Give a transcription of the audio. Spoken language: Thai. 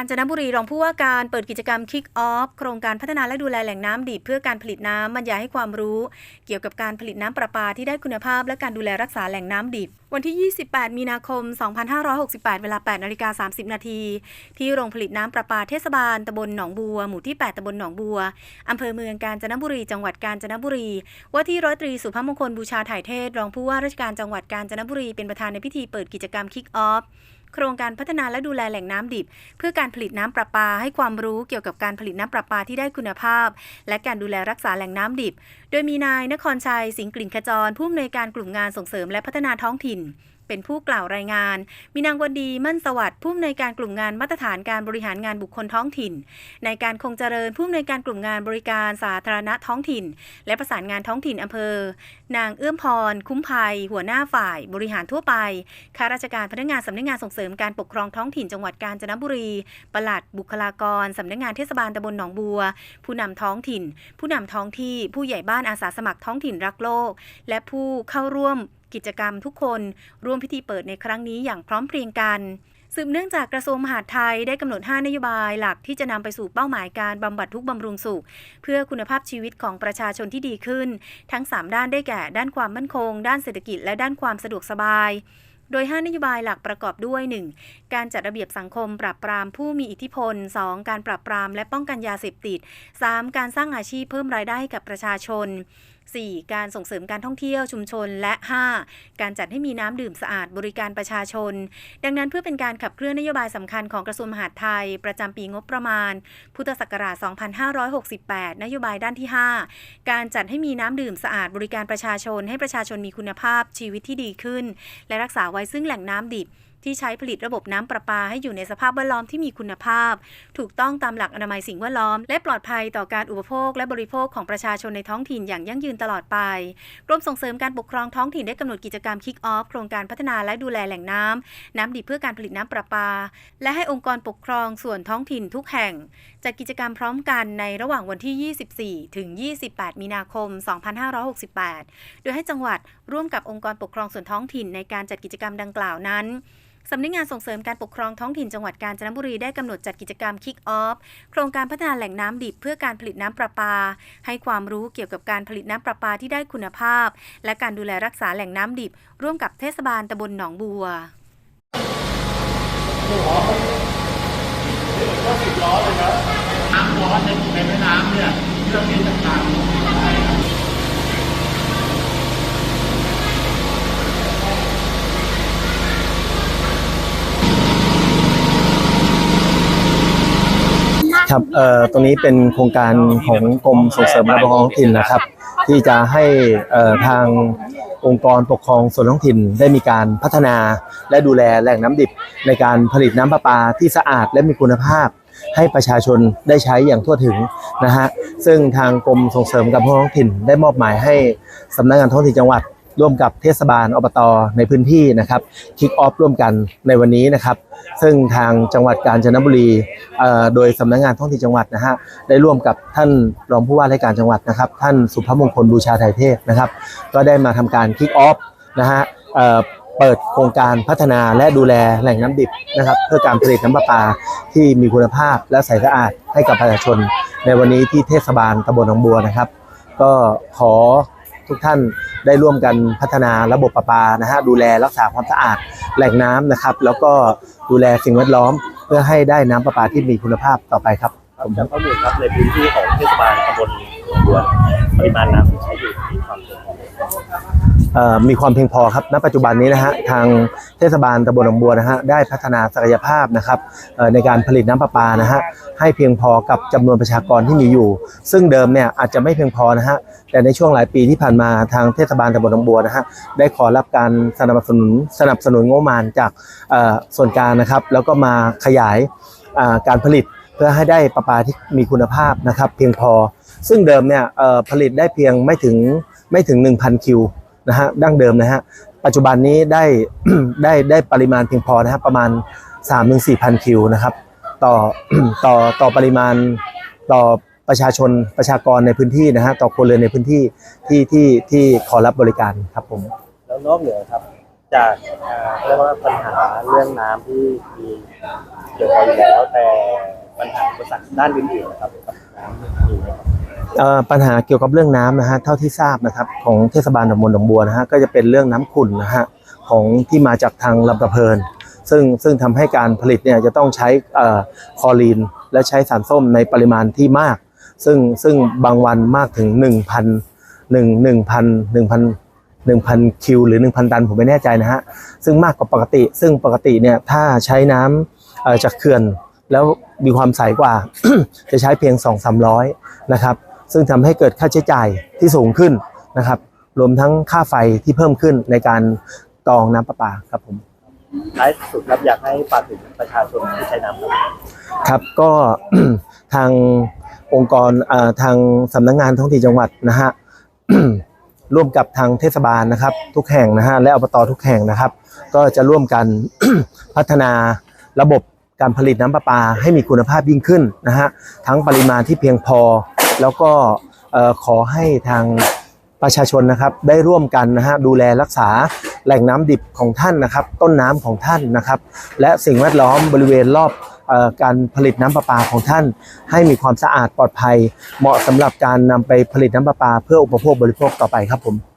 าญจนบุรีรองผู้ว่าการเปิดกิจกรรม Kick Off โครงการพัฒนาและดูแลแหล่งน้ำดิบเพื่อการผลิตน้ำบรรยายให้ความรู้ เกี่ยวกับการผลิตน้ำประปาที่ได้คุณภาพ และการดูแลรักษาแหล่งน้ำดิบ วันที่ 28 มีนาคม 2568 เวลา8นาฬิกา30 นาทีที่โรงผลิตน้ำประปาเทศบาลตำบลหนองบัว หมู่ที่ 8ตำบลหนองบัวอำเภอเมืองกาญจนบุรีจังหวัดกาญจนบุรี ว่าที่ร้อยตรีสุภาพมงคลบูชาถ่ายเทศ รองผู้ว่าราชการจังหวัดกาญจนบุรีเป็นประธานในพิธีเปิดกิจกรรม Kick Off โครงการพัฒนาและดูแลแหล่งน้ำดิบ เพื่อการผลิตน้ำประปา ให้ความรู้เกี่ยวกับการผลิตน้ำประปาที่ได้คุณภาพ และการดูแลรักษาแหล่งน้ำดิบ โดยมีนายนครชัย สิงห์กลิ่นขจร ผู้อำนวยการกลุ่มงานส่งเสริมและพัฒนาท้องถิ่น เป็นผู้กล่าวรายงาน มีนางวันดีมั่นสวัสดิ์ผู้อำนวยการกลุ่มงานมาตรฐานการบริหารงานบุคคลท้องถิ่น ในการคงเจริญผู้อำนวยการกลุ่มงานบริการสาธารณะท้องถิ่น และประสานงานท้องถิ่นอำเภอ นางเอื้อมพร คุ้มภัย หัวหน้าฝ่าย บริหารทั่วไปข้าราชการพนักงานสำนักงานส่งเสริมการปกครองท้องถิ่นจังหวัดกาญจนบุรีปลัดบุคลากรสำนักงานเทศบาลตำบลหนองบัว ผู้นำท้องถิ่น ผู้นำท้องที่ ผู้ใหญ่บ้านอาสาสมัครท้องถิ่นรักโลก และผู้เข้าร่วม กิจกรรมทุกคนร่วมพิธีเปิดในครั้งนี้อย่างพร้อมเพรียงกันสืบเนื่องจากกระทรวงมหาดไทยได้กำหนด 5 นโยบายหลักที่จะนำไปสู่เป้าหมายการบำบัดทุกข์บำรุงสุข เพื่อคุณภาพชีวิตของประชาชนที่ดีขึ้น ทั้ง 3 ด้านได้แก่ ด้านความมั่นคง ด้านเศรษฐกิจและด้านความสะดวกสบาย โดย 5 นโยบายหลักประกอบด้วย 1. การจัดระเบียบสังคมปราบปรามผู้มีอิทธิพล 2. การปราบปรามและป้องกันยาเสพติด 3. การสร้างอาชีพเพิ่มรายได้ให้กับประชาชน 4. การส่งเสริมการท่องเที่ยวชุมชนและ 5. การจัดให้มีน้ำดื่มสะอาดบริการประชาชน ดังนั้นเพื่อเป็นการขับเคลื่อนนโยบายสำคัญของกระทรวงมหาดไทย ประจำปีงบประมาณ พุทธศักราช 2568 นโยบายด้านที่ 5 การจัดให้มีน้ำดื่มสะอาดบริการประชาชน ให้ประชาชนมีคุณภาพชีวิตที่ดีขึ้น และรักษาไว้ซึ่งแหล่งน้ำดิบ ที่ใช้ผลิตระบบน้ำประปาให้อยู่ในสภาพแวดล้อมที่มีคุณภาพ ถูกต้องตามหลักอนามัยสิ่งแวดล้อม และปลอดภัยต่อการอุปโภคและบริโภคของประชาชนในท้องถิ่นอย่างยั่งยืนตลอดไป กรมส่งเสริมการปกครองท้องถิ่นได้กำหนดกิจกรรม Kick Off โครงการพัฒนาและดูแลแหล่งน้ำน้ำดิบเพื่อการผลิตน้ำประปา และให้องค์กรปกครองส่วนท้องถิ่นทุกแห่งจัดกิจกรรมพร้อมกันในระหว่างวันที่ 24 ถึง 28 มีนาคม 2568 โดยให้จังหวัดร่วมกับองค์กรปกครองส่วนท้องถิ่นในการจัดกิจกรรมดังกล่าวนั้น สำนักงานส่งเสริมการปกครองท้องถิ่นจังหวัดกาญจนบุรีได้กำหนดจัดกิจกรรม Kick Off โครงการพัฒนาแหล่งน้ำดิบเพื่อการผลิตน้ำประปา ให้ความรู้เกี่ยวกับการผลิตน้ำประปาที่ได้คุณภาพ และการดูแลรักษาแหล่งน้ำดิบ ร่วมกับเทศบาลตำบลหนองบัวน้ำร้อนในในแม่น้ำเนี่ยที่เราเห็นต่างๆ ครับเอ่อตรงนี้เป็นโครงการของกรมส่งเสริมและปกครองท้องถิ่นนะครับ ที่จะให้เอ่อทางองค์กรปกครองส่วนท้องถิ่นได้มีการพัฒนาและดูแลแหล่งน้ำดิบในการผลิตน้ำประปาที่สะอาดและมีคุณภาพ ให้ประชาชนได้ใช้อย่างทั่วถึงนะฮะซึ่งทางกรมส่งเสริมการปกครองท้องถิ่นได้มอบหมายให้สำนักงานท้องถิ่นจังหวัด ร่วมกับเทศบาลอบตในพื้นที่นะครับคิกออฟร่วมกันในวันนี้นะครับ ซึ่งทางจังหวัดกาญจนบุรีโดยสำนักงานท้องถิ่นจังหวัดนะฮะได้ร่วมกับท่านรองผู้ว่าราชการจังหวัดนะครับ ท่านสุภมงคลบูชาไทยเทพนะครับ ก็ได้มาทำการคิกออฟนะฮะเเปิดโครงการพัฒนาและดูแลแหล่งน้ำดิบนะครับ เพื่อการผลิตน้ำประปาที่มีคุณภาพและใสสะอาดให้กับประชาชน ในวันนี้ที่เทศบาลตำบลหนองบัวนะครับ ก็ขอทุกท่าน ได้ร่วมกันพัฒนาระบบประปานะฮะดูแลรักษาความสะอาดแหล่งน้ำนะครับ แล้วก็ดูแลสิ่งแวดล้อม เพื่อให้ได้น้ำประปาที่มีคุณภาพต่อไปครับผมจากข้อมูลครับในพื้นที่ของเทศบาลตำบลบัวปริมาณน้ำที่ใช้อยู่มีความเพียงพอ มีความเพียงพอครับ ณ ปัจจุบันนี้นะฮะ ทางเทศบาลตำบลหนองบัวนะฮะ ได้พัฒนาศักยภาพนะครับในการผลิตน้ำประปานะฮะ ให้เพียงพอกับจำนวนประชากรที่มีอยู่ ซึ่งเดิมเนี่ยอาจจะไม่เพียงพอนะฮะ แต่ในช่วงหลายปีที่ผ่านมาทางเทศบาลตำบลหนองบัวนะฮะ ได้ขอรับการสนับสนุนสนับสนุนงบประมาณจากส่วนกลางนะครับ แล้วก็มาขยายการผลิตเพื่อให้ได้ประปาที่มีคุณภาพนะครับ เพียงพอ ซึ่งเดิมเนี่ยผลิตได้เพียงไม่ถึงไม่ถึง 1,000 คิว นะฮะดั้งเดิมนะฮะปัจจุบันนี้ได้ได้ได้ปริมาณเพียงพอนะฮะประมาณ 3 4 0 0 0 คิวนะครับต่อต่อต่อปริมาณต่อประชาชนประชากรในพื้นที่นะฮะต่อคนเรือนในพื้นที่ที่ที่ที่ขอรับบริการครับผมแล้วนอกเหนือครับจากเรียกว่าปัญหาเรื่องน้ำที่มีเกี่ยวกับอยู่แล้วแต่สรรคด้านอื่นๆนะครับกับน้ำมีไหมครับ ปัญหาเกี่ยวกับเรื่องน้ำนะฮะเท่าที่ทราบนะครับของเทศบาลตำบลหนองบัวนะฮะก็จะเป็นเรื่องน้ำขุ่นนะฮะของที่มาจากทางลำตะเพิน ซึ่งซึ่งทำให้การผลิตเนี่ยจะต้องใช้เอ่อคลอรีน และใช้สารส้มในปริมาณที่มาก ซึ่งซึ่งบางวันมากถึง 1,000 1 1,000 1,000 1,000 คิวหรือ 1,000 ตันผมไม่แน่ใจนะฮะซึ่งมากกว่าปกติ ซึ่งปกติเนี่ยถ้าใช้น้ำจากเขื่อน แล้วมีความใสกว่าจะใช้เพียง 2-300 นะครับ ซึ่งทำให้เกิดค่าใช้จ่ายที่สูงขึ้นนะครับ รวมทั้งค่าไฟที่เพิ่มขึ้นในการกรองน้ำประปาครับผมท้ายสุดครับอยากให้ฝากถึงประชาชนที่ใช้น้ำครับครับก็ทางองค์กรเอ่อทางสำนักงานท้องถิ่นจังหวัดนะฮะร่วมกับทางเทศบาลนะครับ ทุกแห่งนะฮะและอบตทุกแห่งนะครับ ก็จะร่วมกันพัฒนาระบบการผลิตน้ำประปาให้มีคุณภาพยิ่งขึ้นนะฮะทั้งปริมาณที่เพียงพอ แล้วก็ขอให้ทางประชาชนนะครับได้ร่วมกันนะฮะดูแลรักษาแหล่งน้ำดิบของท่านนะครับ ต้นน้ำของท่านนะครับ และสิ่งแวดล้อมบริเวณรอบอการผลิตน้ำประปาของท่าน ให้มีความสะอาดปลอดภัย เหมาะสำหรับการนำไปผลิตน้ำประปาเพื่ออุปโภคบริโภคต่อไปครับผม